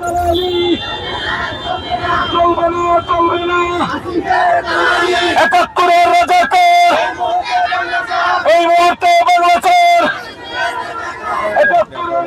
দালালি চলবে না চলবে না একাত্তরের রাজাকার এই মুহূর্তে বাংলাদেশের একাত্তরের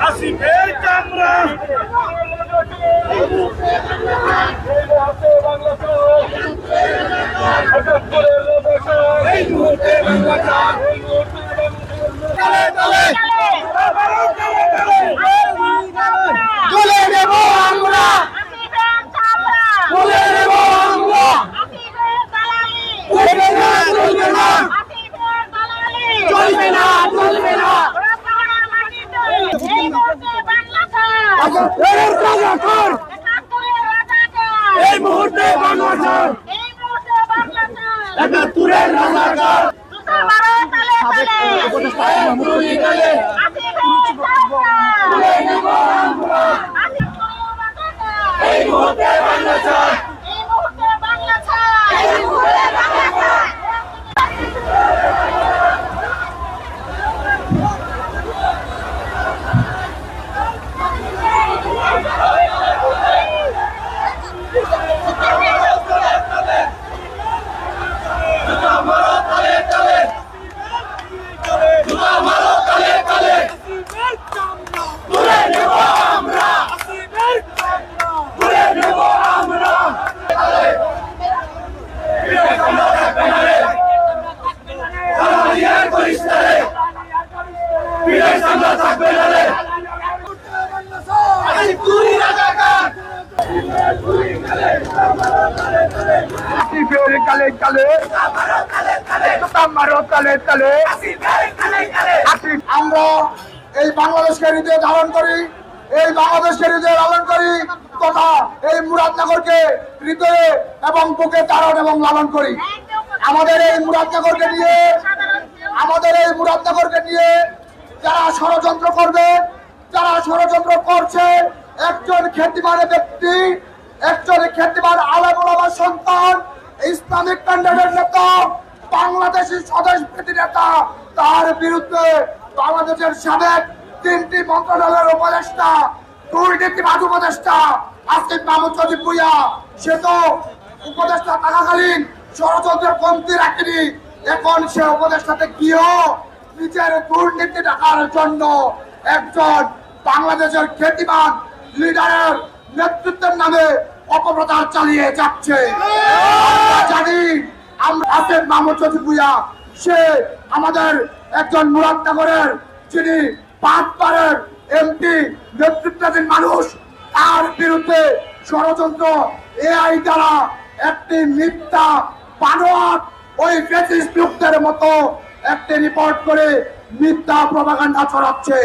আসিফের কামরা এই মুহূর্তে তুলে নেব আমরা তুলে নেব আমরা চলবে না চলবে না চলবে না চলবে না এর রাজাকার এই মুহূর্তে বাংলাদেশ একাত্তরের রাজাকার। এই মুহূর্তে বাংলাদেশ তুলে নেব আমরা তুলে নেব আমরা জালালিয়ার পরিষ্কারে কালে কালে। আমরা এই বাংলাদেশকে হৃদয়ে ধারণ করি, এই বাংলাদেশকে হৃদয়ে লালন করি তথা এই মুরাদনগরকে হৃদয়ে এবং বুকে ধারণ এবং লালন করি। আমাদের এই মুরাদনগরকে নিয়ে, আমাদের এই মুরাদনগরকে নিয়ে যারা ষড়যন্ত্র করবে, যারা ষড়যন্ত্র করছে, একজন খ্যাতিমান ব্যক্তি, একজন খ্যাতিমান আলামুলামার সন্তান, ইসলামিক ক্যান্ডিডেট নেতা, বাংলাদেশি স্বদেশ প্রীতি নেতা, তার বিরুদ্ধে বাংলাদেশের সাবেক তিনটি মন্ত্রণালয়ের উপদেষ্টা দুর্নীতিবাদ উপদেষ্টা আসিফ মাহমুদ সজিব ভুইয়া, সে তো উপদেষ্টা থাকাকালীন ষড়যন্ত্রের কমতি রাখেনি। এখন সে উপদেষ্টাতে গিয়েও নিজের দুর্নীতি রাখার জন্য একজন বাংলাদেশের খ্যাতিমান লিডারের নেতৃত্বের নামে অপপ্রচার চালিয়ে যাচ্ছে। জানি আমরা সে আমাদের একজন মুরাদনগরের যিনি পাঁচবারের এমপি, নেতৃত্বাধীন মানুষ। তার বিরুদ্ধে ষড়যন্ত্র, এআই দ্বারা একটি মিথ্যা বানোয়াট ওই ব্রিটিশ লোকদের মতো একটি রিপোর্ট করে মিথ্যা প্রভাকাণ্ডা ছড়াচ্ছে।